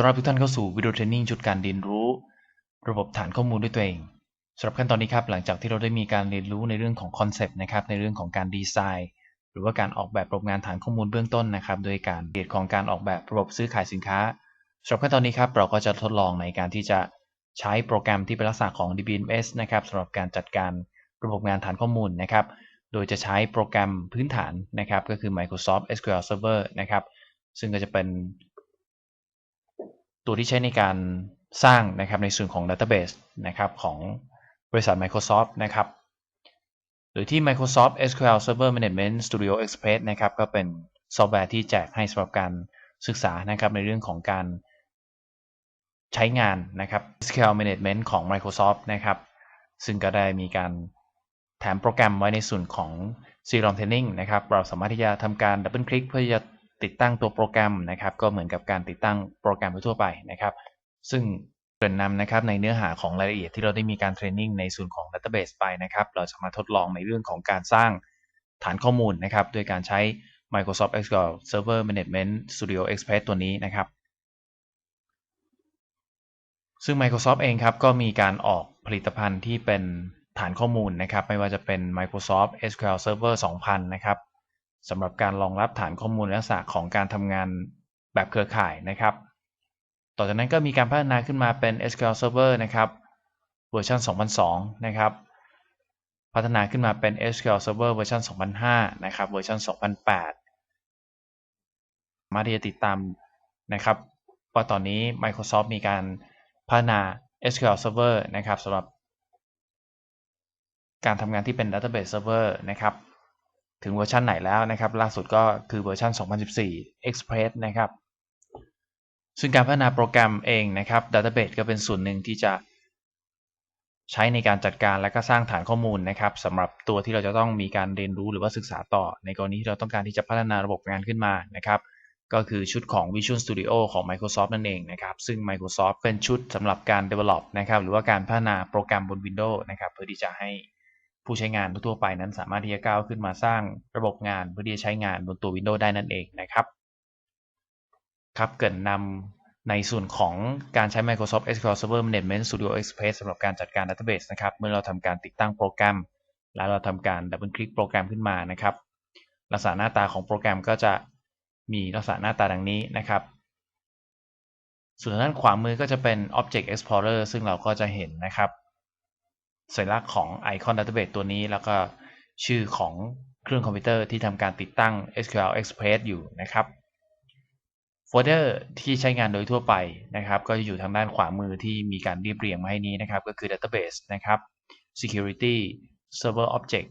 ต้อนรับทุกท่านเข้าสู่วิดีโอเทรนนิ่งชุดการเรียนรู้ ระบบฐานข้อมูลด้วยตัวเองสำหรับขั้นตอนนี้ครับหลังจากที่เราได้มีการเรียนรู้ในเรื่องของคอนเซปต์นะครับในเรื่องของการดีไซน์ หรือว่าการออกแบบระบบงานฐานข้อมูลเบื้องต้นนะครับโดยการเรียนของการออกแบบระบบซื้อขายสินค้าสำหรับขั้นตอนนี้ครับเราก็จะทดลองในการที่จะใช้โปรแกรมที่เป็นลักษณะของ DBMS นะครับสำหรับการจัดการระบบงานฐานข้อมูลนะครับโดยจะใช้โปรแกรมพื้นฐานนะครับก็คือ Microsoft SQL Server นะครับซึ่งก็จะเป็น ตัวที่ใช้ในการสร้างนะครับในส่วนของ Database นะครับของบริษัท Microsoft นะครับ หรือที่ Microsoft SQL Server Management Studio Express นะครับก็เป็นซอฟต์แวร์ที่แจกให้สำหรับการศึกษานะครับในเรื่องของการใช้งานนะครับ SQL Management ของ Microsoft นะครับ ซึ่งก็ได้มีการแถมโปรแกรมไว้ในส่วนของ c r o m Training นะครับ เราสามารถที่จะทำการดับเบิลคลิกเพื่อจะ ติดตั้งตัวโปรแกรมนะครับ ก็เหมือนกับการติดตั้งโปรแกรมทั่วไปนะครับ ซึ่งเกริ่นนำนะครับในเนื้อหาของรายละเอียดที่เราได้มีการเทรนนิ่งในส่วนของ Database ไปนะครับ เราจะมาทดลองในเรื่องของการสร้างฐานข้อมูลนะครับ โดยการใช้ Microsoft SQL Server Management Studio Express ตัวนี้นะครับ ซึ่ง Microsoft เองครับ ก็มีการออกผลิตภัณฑ์ที่เป็นฐานข้อมูลนะครับ ไม่ว่าจะเป็น Microsoft SQL Server 2000 นะครับ สำหรับการรองรับฐานข้อมูลลักษณะของการทำงานแบบเครือข่ายนะครับ ต่อจากนั้นก็มีการพัฒนาขึ้นมาเป็น SQL Server นะครับเวอร์ชัน2002 นะครับ พัฒนาขึ้นมาเป็น SQL Server เวอร์ชัน2005 นะครับ เวอร์ชัน2008 มาที่จะติดตามนะครับว่าตอนนี้ Microsoft มีการพัฒนา SQL Server นะครับสำหรับการทำงานที่เป็น Database Server นะครับ ถึงเวอร์ชันไหนแล้วนะครับ ล่าสุดก็คือเวอร์ชัน 2014 Express นะครับ ซึ่งการพัฒนาโปรแกรมเองนะครับ Database ก็เป็นส่วนหนึ่งที่จะใช้ในการจัดการและก็สร้างฐานข้อมูลนะครับสำหรับตัวที่เราจะต้องมีการเรียนรู้หรือว่าศึกษาต่อ ในกรณีที่เราต้องการที่จะพัฒนาระบบงานขึ้นมานะครับก็คือชุดของ Visual Studio ของ Microsoft นั่นเองนะครับ ซึ่ง Microsoft เป็นชุดสำหรับการ develop นะครับ หรือว่าการพัฒนาโปรแกรมบน Windows นะครับ เพื่อที่จะให้ ผู้ใช้งานทั่วไปนั้นสามารถที่จะก้าวขึ้นมาสร้างระบบงานเพื่อที่จะใช้งานบนตัว Windows ได้นั่นเองนะครับ ครับเกิดนำในส่วนของการใช้ Microsoft SQL Server Management Studio Express สำหรับการจัดการ Database นะครับ เมื่อเราทำการติดตั้งโปรแกรม แล้วเราทำการดับเบิลคลิกโปรแกรมขึ้นมานะครับ ลักษณะหน้าตาของโปรแกรมก็จะมีลักษณะหน้าตาดังนี้นะครับส่วนด้านขวามือก็จะเป็น Object Explorer ซึ่งเราก็จะเห็นนะครับ สัญลักษณ์ของ Icon Database ตัวนี้ แล้วก็ชื่อของเครื่องคอมพิวเตอร์ที่ทำการติดตั้ง SQL Express อยู่นะครับโฟลเดอร์ที่ใช้งานโดยทั่วไปนะครับ ก็จะอยู่ทางด้านขวามือที่มีการเรียบเรียงมาให้นี้นะครับ ก็คือ Database นะครับ Security Server Object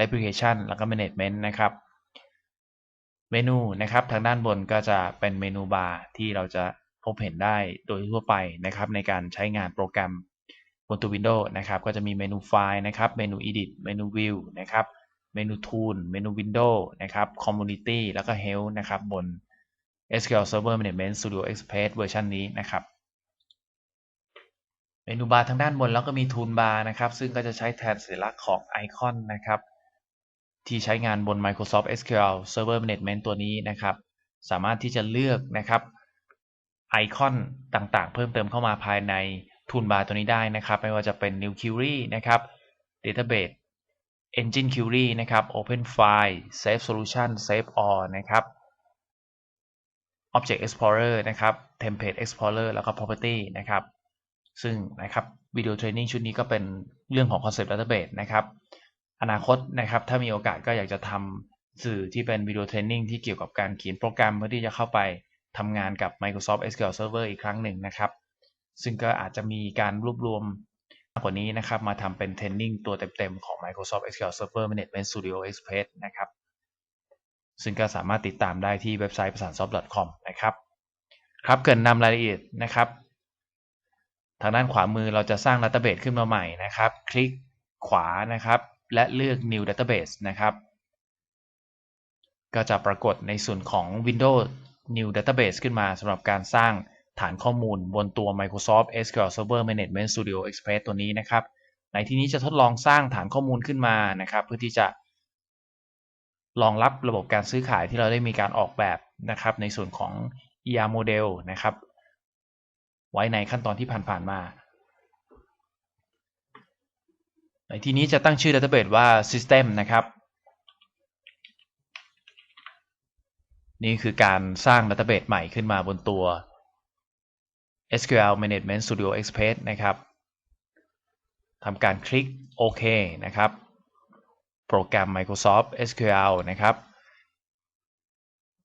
Replication แล้วก็ Management นะครับ เมนูนะครับทางด้านบนก็จะเป็นเมนูบาร์ที่เราจะพบเห็นได้โดยทั่วไปนะครับ ในการใช้งานโปรแกรม บนตัว Windows นะครับก็จะมีเมนูไฟล์นะครับเมนู Edit เมนู View นะครับเมนู Tool เมนู Windows นะครับ Community แล้วก็ Help นะครับบน SQL Server Management Studio Express เวอร์ชันนี้นะครับเมนูบาร์ทางด้านบนแล้วก็มี Tool Bar นะครับซึ่งก็จะใช้แทนสัญลักษณ์ของไอคอนนะครับที่ใช้งานบน Microsoft SQL Server Management ตัวนี้นะครับ สามารถที่จะเลือกนะครับไอคอนต่างๆ เพิ่มเติมเข้ามาภายใน ทูลบาร์ตัวนี้ได้นะครับ ไม่ว่าจะเป็น New Query นะครับ Database Engine Query นะครับ Open File Save Solution Save All นะครับ Object Explorer นะครับ Template Explorer แล้วก็ Property นะครับ ซึ่งนะครับวิดีโอเทรนนิ่งชุดนี้ก็เป็นเรื่องของ Concept Database นะครับ อนาคตนะครับถ้ามีโอกาสก็อยากจะทำสื่อที่เป็นวิดีโอเทรนนิ่งที่เกี่ยวกับการเขียนโปรแกรมเพื่อที่จะเข้าไปทำงานกับ Microsoft SQL Server อีกครั้งหนึ่งนะครับ ซึ่งก็อาจจะมีการรวบรวมมากกว่านี้นะครับมาทำเป็นเทรนนิ่งตัวเต็มๆ ของ Microsoft SQL Server Management Studio Express นะครับซึ่งก็สามารถติดตามได้ที่เว็บไซต์ประสานซอฟต์ .com นะครับครับเกินนำรายละเอียดนะครับ ทางด้านขวามือเราจะสร้าง Database ขึ้นมาใหม่นะครับ คลิกขวานะครับ และเลือก New Database นะครับ ก็จะปรากฏในส่วนของ Windows New Database ขึ้นมาสำหรับการสร้าง ฐานข้อมูลบนตัว Microsoft SQL Server Management Studio Express ตัวนี้นะครับ ในที่นี้จะทดลองสร้างฐานข้อมูลขึ้นมานะครับ เพื่อที่จะรองรับระบบการซื้อขายที่เราได้มีการออกแบบนะครับ ในส่วนของ ER model นะครับ ไว้ในขั้นตอนที่ผ่านๆมา ในที่นี้จะตั้งชื่อ database ว่า system นะครับนี่คือการสร้าง database ใหม่ขึ้นมาบนตัว SQL Management Studio Express นะครับทำการคลิกโอเคนะครับ โปรแกรม Microsoft SQL นะครับ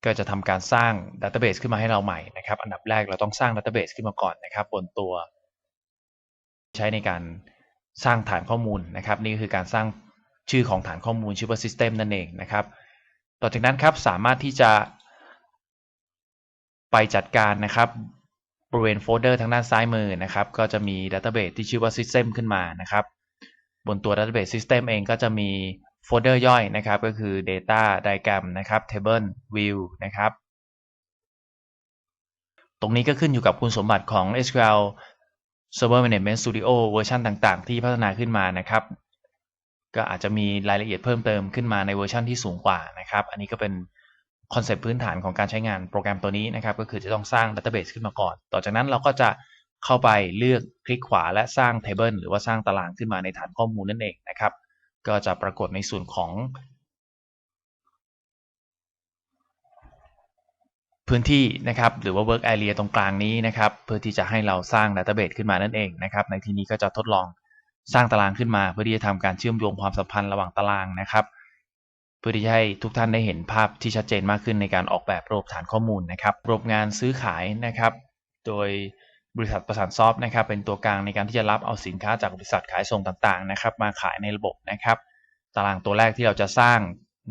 ก็จะทำการสร้าง Database ขึ้นมาให้เราใหม่นะครับ อันดับแรกเราต้องสร้าง Database ขึ้นมาก่อนนะครับ บนตัว ใช้ในการสร้างฐานข้อมูลนะครับ นี่คือการสร้างชื่อของฐานข้อมูลชื่อว่า System นั่นเองนะครับ ต่อจากนั้นครับสามารถที่จะไปจัดการนะครับ บริเวณโฟลเดอร์ทางด้านซ้ายมือนะครับ ก็จะมี Database ที่ชื่อว่า System ขึ้นมานะครับ บนตัว Database System เองก็จะมีโฟลเดอร์ย่อยนะครับ ก็คือ Data Diagram นะครับ Table View นะครับ ตรงนี้ก็ขึ้นอยู่กับคุณสมบัติของ SQL Server Management Studio เวอร์ชันต่างๆ ที่พัฒนาขึ้นมานะครับ ก็อาจจะมีรายละเอียดเพิ่มเติมขึ้นมาในเวอร์ชันที่สูงกว่านะครับ อันนี้ก็เป็น คอนเซปต์พื้นฐานของการใช้งานโปรแกรมตัวนี้นะครับ ก็คือจะต้องสร้าง Database ขึ้นมาก่อน ต่อจากนั้นเราก็จะเข้าไปเลือกคลิกขวาและสร้าง Table หรือว่าสร้างตารางขึ้นมาในฐานข้อมูลนั่นเองนะครับ ก็จะปรากฏในส่วนของ พื้นที่นะครับ หรือว่า work area ตรงกลางนี้นะครับ เพื่อที่จะให้เราสร้าง database ขึ้นมานั่นเองนะครับ ในที่นี้ก็จะทดลองสร้างตารางขึ้นมา เพื่อที่จะทำการเชื่อมโยงความสัมพันธ์ระหว่างตารางนะครับ พื่อที่จะให้ทุกท่านได้เห็นภาพที่ชัดเจนมากขึ้นในการออกแบบระบบฐานข้อมูลนะครับระบบงานซื้อขายนะครับ โดยบริษัทประสานซอฟต์นะครับ เป็นตัวกลางในการที่จะรับเอาสินค้าจากบริษัทขายส่งต่างๆนะครับ มาขายในระบบนะครับ ตารางตัวแรกที่เราจะสร้าง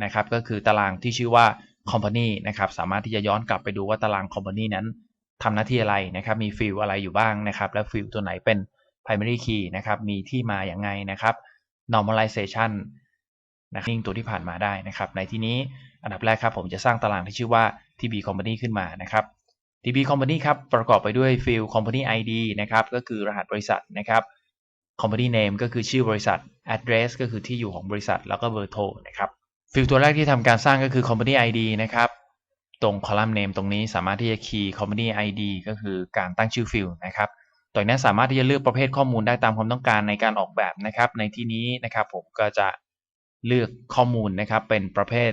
นะครับ ก็คือตารางที่ชื่อว่า Company นะครับ สามารถที่จะย้อนกลับไปดูว่าตาราง Company นั้นทำหน้าที่อะไรนะครับ มีฟิลอะไรอยู่บ้างนะครับ และฟิลตัวไหนเป็น primary key นะครับ มีที่มาอย่างไงนะครับ normalization นะนิ่งตัวที่ผ่านมาได้นะครับ ในที่นี้อันดับแรกครับผมจะสร้างตารางที่ชื่อว่า TB Company ขึ้นมานะครับ TB Company ครับประกอบไปด้วยฟิล Company ID นะครับก็คือรหัสบริษัทนะครับ Company Name ก็คือชื่อบริษัท Address ก็คือที่อยู่ของบริษัท แล้วก็เบอร์โทรนะครับฟิลตัวแรกที่ทำการสร้างก็คือ Company ID นะครับตรงคอลัมน์ name ตรงนี้สามารถที่จะคีย์ Company ID ก็คือการตั้งชื่อฟิลนะครับต่อจากนั้สามารถที่จะเลือกประเภทข้อมูลได้ตามความต้องการในการออกแบบนะครับ ในที่นี้นะครับผมก็จะ เลือกข้อมูลนะครับเป็นประเภท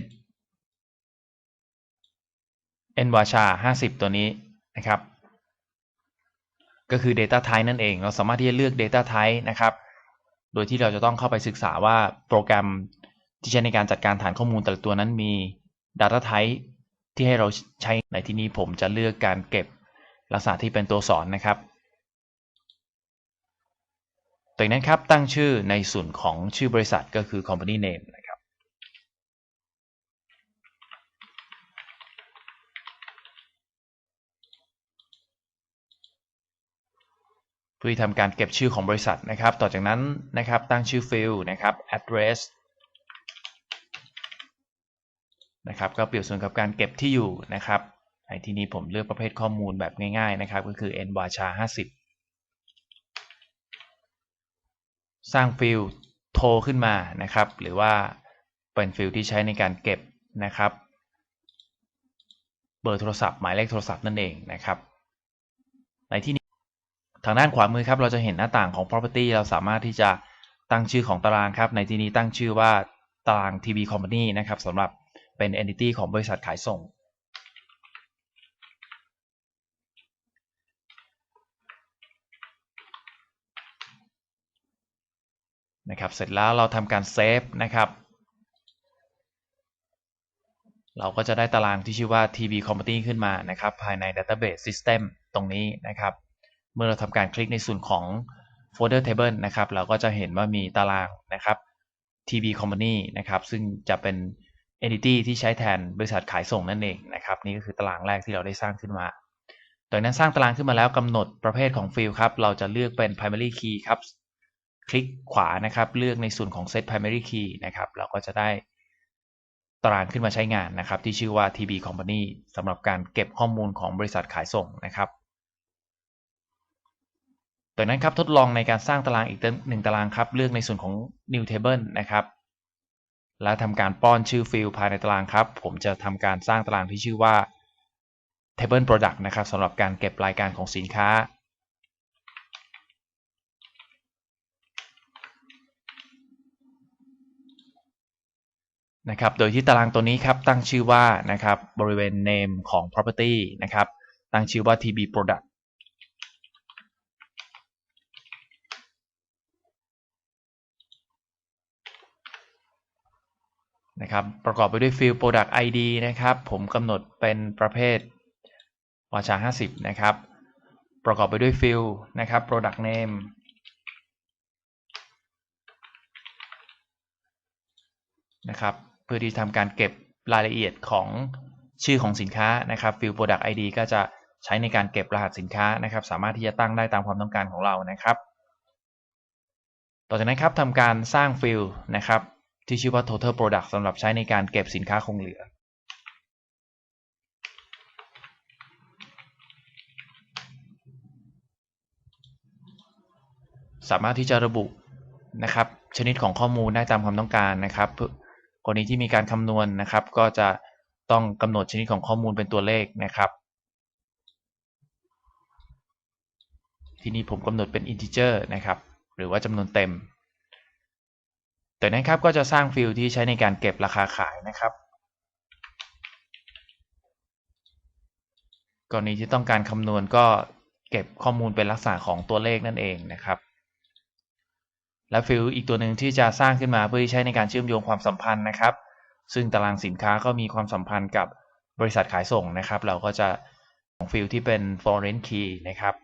n v a c h a 50 ตัวนี้นะครับ ก็คือ data type นั่นเอง เราสามารถที่จะเลือก data type นะครับ โดยที่เราจะต้องเข้าไปศึกษาว่าโปรแกรมที่ใช้ในการจัดการฐานข้อมูลแต่ละตัวนั้นมี Data Type ที่ให้เราใช้ในที่นี้ผมจะเลือกการเก็บลักษณะที่เป็นตัวสอนนะครับ ตัวนั้นครับตั้งชื่อในส่วนของชื่อบริษัทก็คือ Company Name นะครับ เพื่อทำการเก็บชื่อของบริษัทนะครับ ต่อจากนั้นนะครับตั้งชื่อฟิลนะครับ address นะครับก็เปรียบเสมือนกับการเก็บที่อยู่นะครับในที่นี้ผมเลือกประเภทข้อมูลแบบง่ายๆนะครับ ก็คือ n v a c h a 50 สร้างฟิลโทรขึ้นมานะครับ หรือว่าเป็นฟิลที่ใช้ในการเก็บนะครับ เบอร์โทรศัพท์หมายเลขโทรศัพท์นั่นเองนะครับ ในที่นี้ทางด้านขวามือครับ เราจะเห็นหน้าต่างของ property เราสามารถที่จะตั้งชื่อของตารางครับ ในที่นี้ตั้งชื่อว่าตาราง TB Company นะครับสำหรับเป็น entity ของบริษัทขายส่ง นะครับเสร็จแล้วเราทำการเซฟนะครับเราก็จะได้ตารางที่ชื่อว่า TB Company ขึ้นมานะครับ ภายใน Database System ตรงนี้นะครับ เมื่อเราทำการคลิกในส่วนของ Folder Table นะครับ เราก็จะเห็นว่ามีตารางนะครับ TB Company นะครับ ซึ่งจะเป็น entity ที่ใช้แทนบริษัทขายส่งนั่นเองนะครับ นี่ก็คือตารางแรกที่เราได้สร้างขึ้นมา จากนั้นสร้างตารางขึ้นมาแล้วกำหนดประเภทของฟิลครับ เราจะเลือกเป็น primary key ครับ คลิกขวานะครับ เลือกในส่วนของ set primary key นะครับ เราก็จะได้ตารางขึ้นมาใช้งานนะครับ ที่ชื่อว่า TB Company สำหรับการเก็บข้อมูลของบริษัทขายส่งนะครับจากนั้นครับทดลองในการสร้างตารางอีกหนึ่งตารางครับ เลือกในส่วนของ new table นะครับ และทำการป้อนชื่อฟิลภายในตารางครับ ผมจะทำการสร้างตารางที่ชื่อว่า table product นะครับสำหรับการเก็บรายการของสินค้า นะครับ โดยที่ตารางตัวนี้ครับตั้งชื่อว่านะครับบริเวณ name ของ property นะครับ ตั้งชื่อว่า tb product นะครับประกอบไปด้วย field product id นะครับ ผมกำหนดเป็นประเภทวาชา50 นะครับ ประกอบไปด้วย field นะครับ product name นะครับ พื่อที่ทำการเก็บรายละเอียดของชื่อของสินค้านะครับ field product id ก็จะใช้ในการเก็บรหัสสินค้านะครับ สามารถที่จะตั้งได้ตามความต้องการของเรานะครับ ต่อจากนั้นครับทำการสร้าง field นะครับที่ชื่อว่า total product สำหรับใช้ในการเก็บสินค้าคงเหลือ สามารถที่จะระบุนะครับ ชนิดของข้อมูลได้ตามความต้องการนะครับก รณีที่มีการคำนวณนนะครับ ก็จะต้องกำหนดชนิดของข้อมูลเป็นตัวเลขนะครับ ที่นี้ผมกำหนดเป็น integer นะครับ หรือว่าจำนวนเต็ม แต่นั้นครับก็จะสร้างฟิลที่ใช้ในการเก็บราคาขายนะครับ กรณีที่ต้องการคำนวณก็เก็บข้อมูลเป็นลักษณะของตัวเลขนั่นเองนะครับ และฟิลอีกตัวหนึ่งที่จะสร้างขึ้นมาเพื่อใช้ในการเชื่อมโยงความสัมพันธ์นะครับ ซึ่งตารางสินค้าก็มีความสัมพันธ์กับบริษัทขายส่งนะครับ เราก็จะของฟิลที่เป็น foreign key นะครับ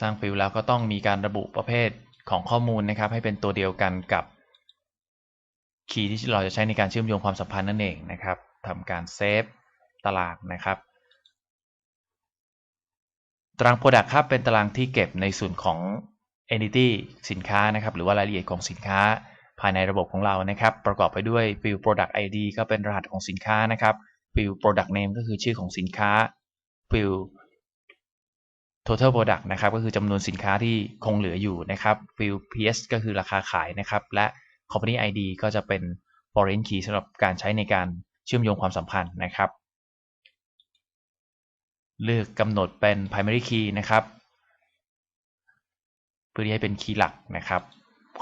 สร้างฟิลแล้วก็ต้องมีการระบุประเภทของข้อมูลนะครับ ให้เป็นตัวเดียวกันกับ คีย์ที่เราจะใช้ในการเชื่อมโยงความสัมพันธ์นั่นเองนะครับทำการเซฟตารางนะครับ ตาราง Product ครับเป็นตารางที่เก็บในส่วนของ entity สินค้านะครับ หรือว่ารายละเอียดของสินค้าภายในระบบของเรานะครับ ประกอบไปด้วย field product id ก็เป็นรหัสของสินค้านะครับ field product name ก็คือชื่อของสินค้า field total product นะครับก็คือจำนวนสินค้าที่คงเหลืออยู่นะครับ field ps ก็คือราคาขายนะครับ และ company id ก็จะเป็น foreign key สำหรับการใช้ในการเชื่อมโยงความสัมพันธ์นะครับ เลือกกำหนดเป็น primary key นะครับ เพื่อที่ให้เป็นคีย์หลักนะครับ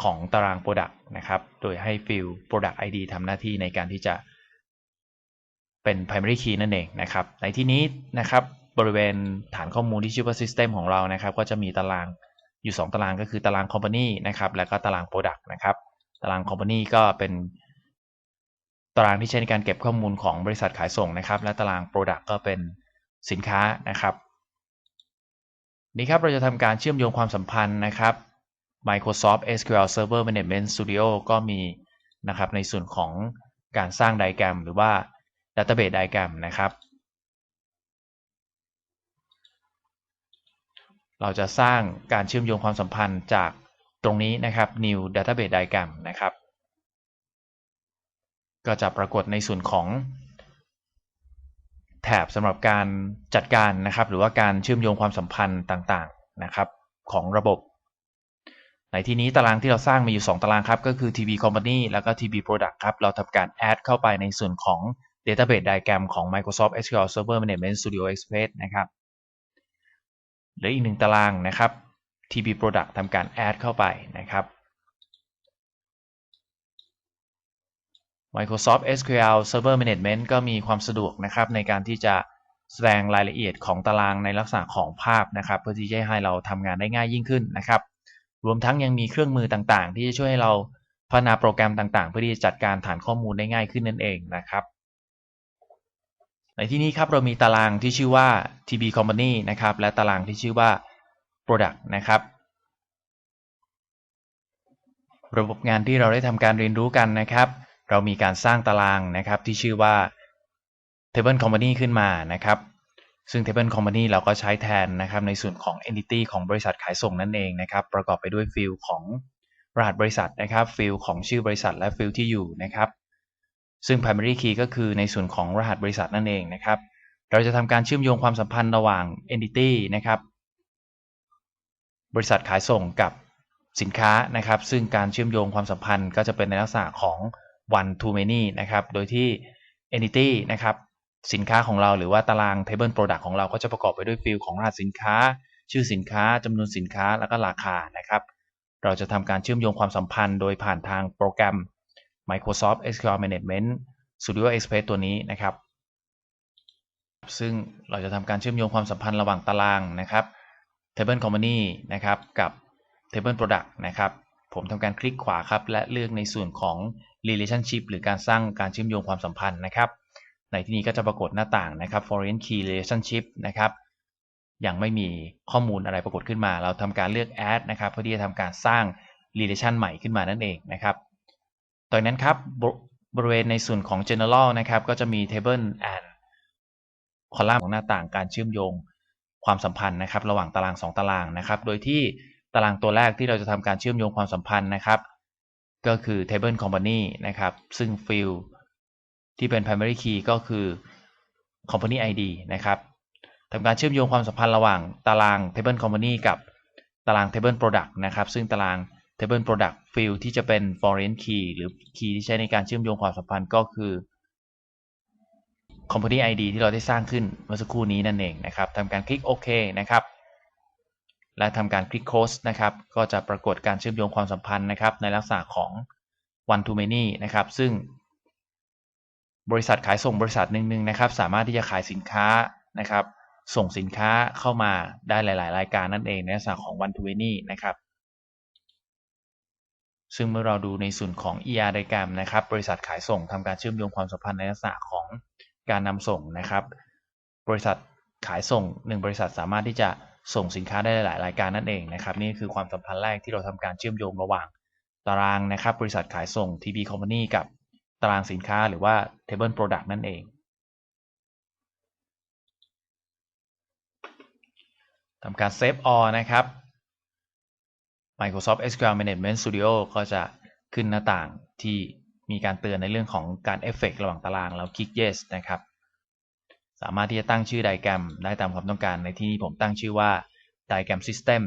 ของตาราง product นะครับ โดยให้ field product id ทำหน้าที่ในการที่จะเป็น primary key นั่นเองนะครับ ในที่นี้นะครับบริเวณฐานข้อมูลที่ชื่อว่า System ของเรานะครับ ก็จะมีตารางอยู่ 2 ตารางก็คือตาราง Company นะครับ แล้วก็ตาราง Product นะครับ ตาราง Company ก็เป็นตารางที่ใช้ในการเก็บข้อมูลของบริษัทขายส่งนะครับ และตาราง Product ก็เป็นสินค้านะครับ นี่ครับเราจะทำการเชื่อมโยงความสัมพันธ์นะครับ Microsoft SQL Server Management Studio ก็มีนะครับในส่วนของการสร้างไดแกรมหรือว่า Database ไดแกรมนะครับ เราจะสร้างการเชื่อมโยงความสัมพันธ์จาก ตรงนี้นะครับ new database diagram นะครับ ก็จะปรากฏในส่วนของแถบสำหรับการจัดการนะครับ หรือว่าการเชื่อมโยงความสัมพันธ์ต่างๆนะครับ ของระบบ ในที่นี้ตารางที่เราสร้างมีอยู่ 2 ตารางครับ ก็คือ TB Company แล้วก็ TB Product ครับ เราทำการ add เข้าไปในส่วนของ Database Diagram ของ Microsoft SQL Server Management Studio Express นะครับหรืออีกหนึ่งตารางนะครับ TB Product ทำการ add เข้าไปนะครับ Microsoft SQL Server Management ก็มีความสะดวกนะครับในการที่จะแสดงรายละเอียดของตารางในลักษณะของภาพนะครับ เพื่อที่จะให้เราทำงานได้ง่ายยิ่งขึ้นนะครับ รวมทั้งยังมีเครื่องมือต่างๆ ที่จะช่วยให้เราพัฒนาโปรแกรมต่างๆ เพื่อที่จะจัดการฐานข้อมูลได้ง่ายขึ้นนั่นเองนะครับ ในที่นี้ครับเรามีตารางที่ชื่อว่า TB Company นะครับและตารางที่ชื่อว่า Product นะครับ ระบบงานที่เราได้ทำการเรียนรู้กันนะครับ เรามีการสร้างตารางนะครับที่ชื่อว่า Table Company ขึ้นมานะครับ ซึ่ง Table Company เราก็ใช้แทนนะครับในส่วนของ Entity ของบริษัทขายส่งนั่นเองนะครับ ประกอบไปด้วยฟิลของรหัสบริษัทนะครับ ฟิลของชื่อบริษัทและฟิลที่อยู่นะครับ ซึ่ง primary key ก็คือในส่วนของรหัสบริษัทนั่นเองนะครับ เราจะทำการเชื่อมโยงความสัมพันธ์ระหว่าง entity นะครับ บริษัทขายส่งกับสินค้านะครับ ซึ่งการเชื่อมโยงความสัมพันธ์ก็จะเป็นในลักษณะของ one to many นะครับ โดยที่ entity นะครับ สินค้าของเราหรือว่าตาราง Table Product ของเราก็จะประกอบไปด้วยฟิลของรหัสสินค้า ชื่อสินค้าจำนวนสินค้าแล้วก็ราคานะครับ เราจะทำการเชื่อมโยงความสัมพันธ์โดยผ่านทางโปรแกรม Microsoft SQL Management Studio Express ตัวนี้นะครับ ซึ่งเราจะทำการเชื่อมโยงความสัมพันธ์ระหว่างตารางนะครับ Table Company นะครับกับ Table Product นะครับผมทำการคลิกขวาครับ และเลือกในส่วนของ Relationship หรือการสร้างการเชื่อมโยงความสัมพันธ์นะครับ ในที่นี้ก็จะปรากฏหน้าต่างนะครับ Foreign Key Relationship นะครับยังไม่มีข้อมูลอะไรปรากฏขึ้นมา เราทำการเลือก Add นะครับเพื่อที่จะทำการสร้าง Relation ใหม่ขึ้นมานั่นเองนะครับตอนนั้นครับบริเวณในส่วนของ General นะครับก็จะมี Table and คอลัมน์ของหน้าต่างการเชื่อมโยง ความสัมพันธ์นะครับ ระหว่างตาราง 2 ตารางนะครับ โดยที่ตารางตัวแรกที่เราจะทำการเชื่อมโยงความสัมพันธ์นะครับ ก็คือ Table Company นะครับ ซึ่ง Field ที่เป็น primary key ก็คือ company ID นะครับทำการเชื่อมโยงความสัมพันธ์ระหว่างตาราง table company กับตาราง table product นะครับ ซึ่งตาราง table product field ที่จะเป็น foreign key หรือ key ที่ใช้ในการเชื่อมโยงความสัมพันธ์ก็คือ company ID ที่เราได้สร้างขึ้นเมื่อสักครู่นี้นั่นเองนะครับทำการคลิกโอเคนะครับ และทำการคลิก close นะครับ ก็จะปรากฏการเชื่อมโยงความสัมพันธ์นะครับ ในลักษณะของ one to many นะครับ ซึ่ง บริษัทขายส่งบริษัทหนึ่งๆนะครับ สามารถที่จะขายสินค้านะครับ ส่งสินค้าเข้ามาได้หลาย ๆ รายการนั่นเองในลักษณะของ one to many นะครับซึ่งเมื่อเราดูในส่วนของ ER diagram นะครับ บริษัทขายส่งทำการเชื่อมโยงความสัมพันธ์ในลักษณะของ การนำส่งนะครับ บริษัทขายส่ง 1 บริษัทสามารถที่จะส่งสินค้าได้หลายรายการนั่นเองนะครับ นี่คือความสัมพันธ์แรกที่เราทำการเชื่อมโยงระหว่างตารางนะครับ บริษัทขายส่ง TB Company กับตารางสินค้าหรือว่า Table Product นั่นเอง ทำการ Save All นะครับ Microsoft SQL Management Studio ก็จะขึ้นหน้าต่างที่ มีการเตือนในเรื่องของการเอฟเฟกระหว่างตารางเราคลิก yes นะครับ สามารถที่จะตั้งชื่อไดแกรมได้ตามความต้องการในที่นี้ผมตั้งชื่อว่า diagram system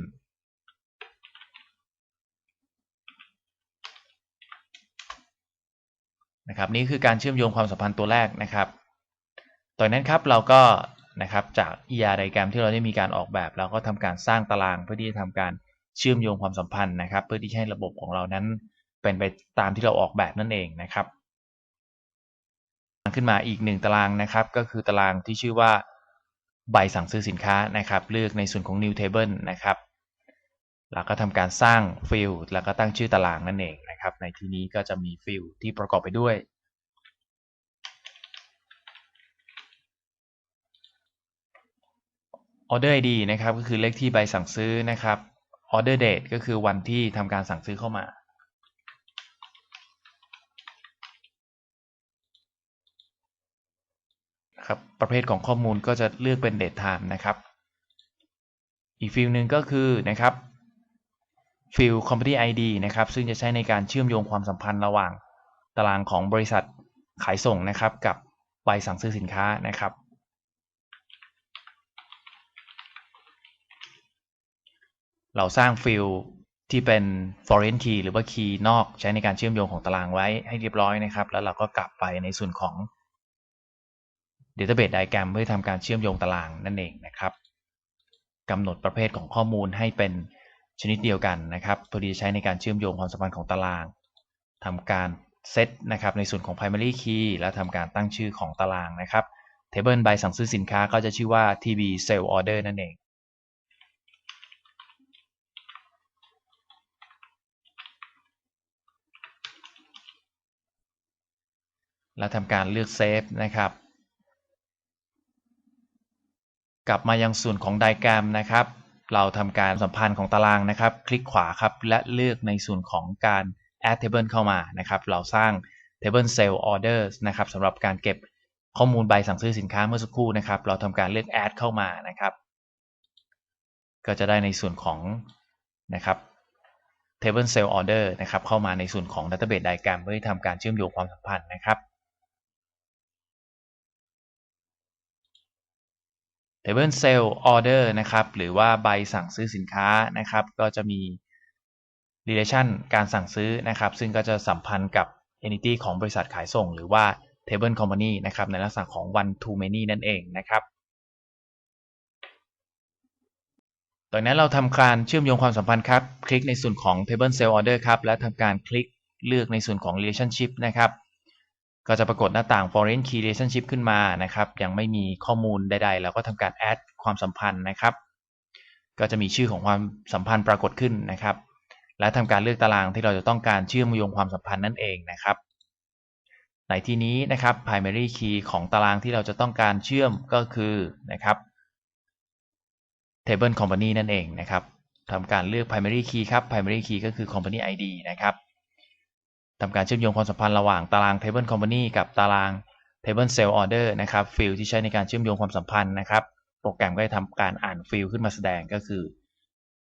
นะครับนี่คือการเชื่อมโยงความสัมพันธ์ตัวแรกนะครับตอนนั้นครับเราก็นะครับจาก ER diagram ที่เราได้มีการออกแบบ เราก็ทำการสร้างตารางเพื่อที่จะทำการเชื่อมโยงความสัมพันธ์นะครับ เพื่อที่ให้ระบบของเรานั้น เป็นไปตามที่เราออกแบบนั่นเองนะครับ ขึ้นมาอีกหนึ่งตารางนะครับ ก็คือตารางที่ชื่อว่าใบสั่งซื้อสินค้านะครับ เลือกในส่วนของ new table นะครับแล้วก็ทำการสร้างฟิลแล้วก็ตั้งชื่อตารางนั่นเองนะครับ ในที่นี้ก็จะมีฟิลที่ประกอบไปด้วย order ID นะครับก็คือเลขที่ใบสั่งซื้อนะครับ order date ก็คือวันที่ทำการสั่งซื้อเข้ามา ครับประเภทของข้อมูลก็จะเลือกเป็น date time นะครับ อีกฟิลหนึ่งก็คือนะครับฟิล company ID นะครับ ซึ่งจะใช้ในการเชื่อมโยงความสัมพันธ์ระหว่างตารางของบริษัทขายส่งนะครับ กับใบสั่งซื้อสินค้านะครับ เราสร้างฟิลที่เป็น foreign key หรือว่า key นอกใช้ในการเชื่อมโยงของตารางไว้ให้เรียบร้อยนะครับ แล้วเราก็กลับไปในส่วนของ database diagram เพื่อทำการเชื่อมโยงตารางนั่นเองนะครับกำหนดประเภทของข้อมูลให้เป็นชนิดเดียวกันนะครับพอดีใช้ในการเชื่อมโยงความสัมพันธ์ของตารางทำการเซตนะครับในส่วนของ primary key แล้วทำการตั้งชื่อของตารางนะครับ table ใบสั่งซื้อสินค้าก็จะชื่อว่า tb sale order นั่นเอง แล้วทำการเลือกเซฟนะครับ กลับมายังส่วนของไดแกรมนะครับ เราทำการสัมพันธ์ของตารางนะครับ คลิกขวาครับและเลือกในส่วนของการ add table เข้ามานะครับ เราสร้าง table sale orders นะครับสำหรับการเก็บข้อมูลใบสั่งซื้อสินค้าเมื่อสักครู่นะครับ เราทำการเลือก add เข้ามานะครับ ก็จะได้ในส่วนของนะครับ table sale order นะครับเข้ามาในส่วนของ database diagram เพื่อทำการเชื่อมโยงความสัมพันธ์นะครับ Table Sale Order นะครับ หรือว่าใบสั่งซื้อสินค้านะครับ ก็จะมี relation การสั่งซื้อนะครับ ซึ่งก็จะสัมพันธ์กับ entity ของบริษัทขายส่ง หรือว่า table company นะครับ ในลักษณะของ one to many นั่นเองนะครับตอนนั้นเราทำการเชื่อมโยงความสัมพันธ์ครับ คลิกในส่วนของ table sale order ครับ และทำการคลิกเลือกในส่วนของ relationship นะครับ ก็จะปรากฏหน้าต่าง foreign key relationship ขึ้นมานะครับ ยังไม่มีข้อมูลใดๆ เราก็ทำการ add ความสัมพันธ์นะครับ ก็จะมีชื่อของความสัมพันธ์ปรากฏขึ้นนะครับ และทำการเลือกตารางที่เราจะต้องการเชื่อมโยงความสัมพันธ์นั่นเองนะครับ ในที่นี้นะครับ primary key ของตารางที่เราจะต้องการเชื่อมก็คือนะครับ table company นั่นเองนะครับทำการเลือก primary key ครับ primary key ก็คือ company ID นะครับ ทำการเชื่อมโยงความสัมพันธ์ระหว่างตาราง table company กับตาราง table sale order นะครับฟิลที่ใช้ในการเชื่อมโยงความสัมพันธ์นะครับ โปรแกรมก็จะทำการอ่านฟิลขึ้นมาแสดงก็คือ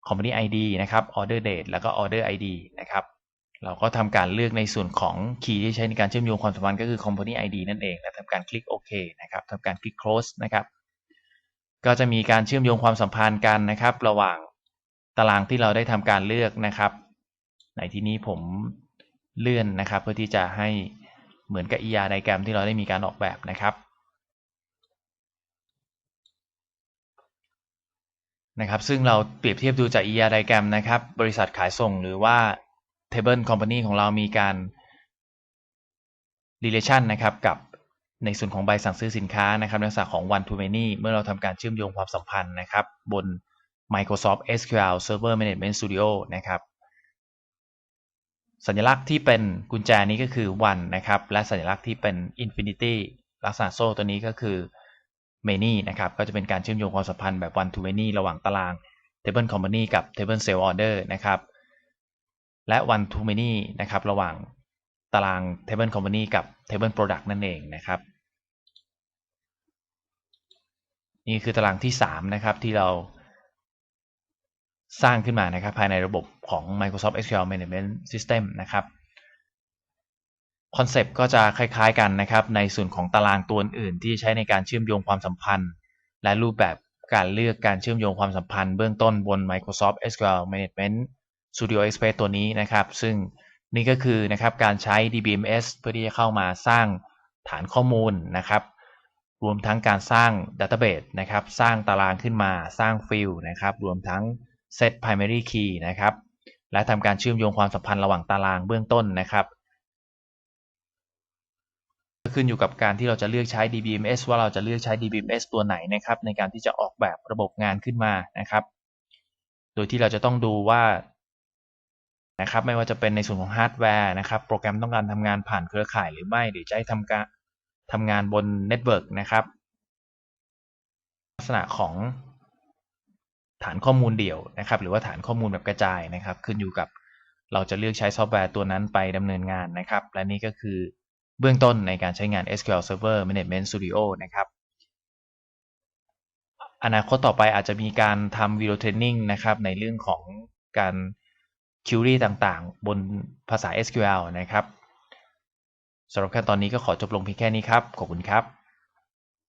company ID นะครับ order date แล้วก็ order ID นะครับเราก็ทำการเลือกในส่วนของ key ที่ใช้ในการเชื่อมโยงความสัมพันธ์ก็คือ company ID นั่นเองและทำการคลิกโอเคนะครับทำการคลิก close นะครับ ก็จะมีการเชื่อมโยงความสัมพันธ์กันนะครับ ระหว่างตารางที่เราได้ทำการเลือกนะครับ ในที่นี้ผม เลื่อนนะครับ เพื่อที่จะให้เหมือนกับ ER ไดแกรมที่เราได้มีการออกแบบนะครับนะครับ ซึ่งเราเปรียบเทียบดูจาก ER ไดแกรมนะครับ บริษัทขายส่งหรือว่า Table Company ของเรามีการ relation นะครับกับในส่วนของใบสั่งซื้อสินค้านะครับในลักษณะของ one to many เมื่อเราทำการเชื่อมโยงความสัมพันธ์นะครับ บน Microsoft SQL Server Management Studio นะครับ สัญลักษณ์ที่เป็นกุญแจนี้ก็คือ one นะครับ และสัญลักษณ์ที่เป็น infinity ลักษณะโซ่ตัวนี้ก็คือ many นะครับ ก็จะเป็นการเชื่อมโยงความสัมพันธ์แบบ one to many ระหว่างตาราง table company กับ table sale order นะครับ และ one to many นะครับ ระหว่างตาราง table company กับ table product นั่นเองนะครับ นี่คือตารางที่ 3 นะครับที่เรา สร้างขึ้นมานะครับภายในระบบของ Microsoft SQL Management System นะครับคอนเซปต์ก็จะคล้ายๆกันนะครับในส่วนของตารางตัวอื่นที่ใช้ในการเชื่อมโยงความสัมพันธ์ และรูปแบบการเลือกการเชื่อมโยงความสัมพันธ์เบื้องต้นบน Microsoft SQL Management Studio Express ตัวนี้นะครับ ซึ่งนี่ก็คือนะครับการใช้ DBMS เพื่อที่จะเข้ามาสร้างฐานข้อมูลนะครับ รวมทั้งการสร้าง Database นะครับ สร้างตารางขึ้นมาสร้างฟิลนะครับ รวมทั้ง Set Primary Key นะครับ และทำการเชื่อมโยงความสัมพันธ์ระหว่างตารางเบื้องต้นนะครับขึ้นอยู่กับการที่เราจะเลือกใช้ DBMS ว่าเราจะเลือกใช้ DBMS ตัวไหนนะครับ ในการที่จะออกแบบระบบงานขึ้นมานะครับ โดยที่เราจะต้องดูว่านะครับไม่ว่าจะเป็นในส่วนของฮาร์ดแวร์นะครับ โปรแกรมต้องการทำงานผ่านเครือข่ายหรือไม่ หรือจะให้ทำการทำงานบนเน็ตเวิร์กนะครับ ลักษณะของ ฐานข้อมูลเดี่ยวนะครับ หรือว่าฐานข้อมูลแบบกระจายนะครับ ขึ้นอยู่กับเราจะเลือกใช้ซอฟต์แวร์ตัวนั้นไปดำเนินงานนะครับ และนี่ก็คือเบื้องต้นในการใช้งาน SQL Server Management Studio นะครับอนาคตต่อไปอาจจะมีการทำวิดีโอเทรนนิ่งนะครับในเรื่องของการคิวรี่ต่างๆ บนภาษา SQL นะครับสำหรับขั้นตอนนี้ก็ขอจบลงเพียงแค่นี้ครับ ขอบคุณครับ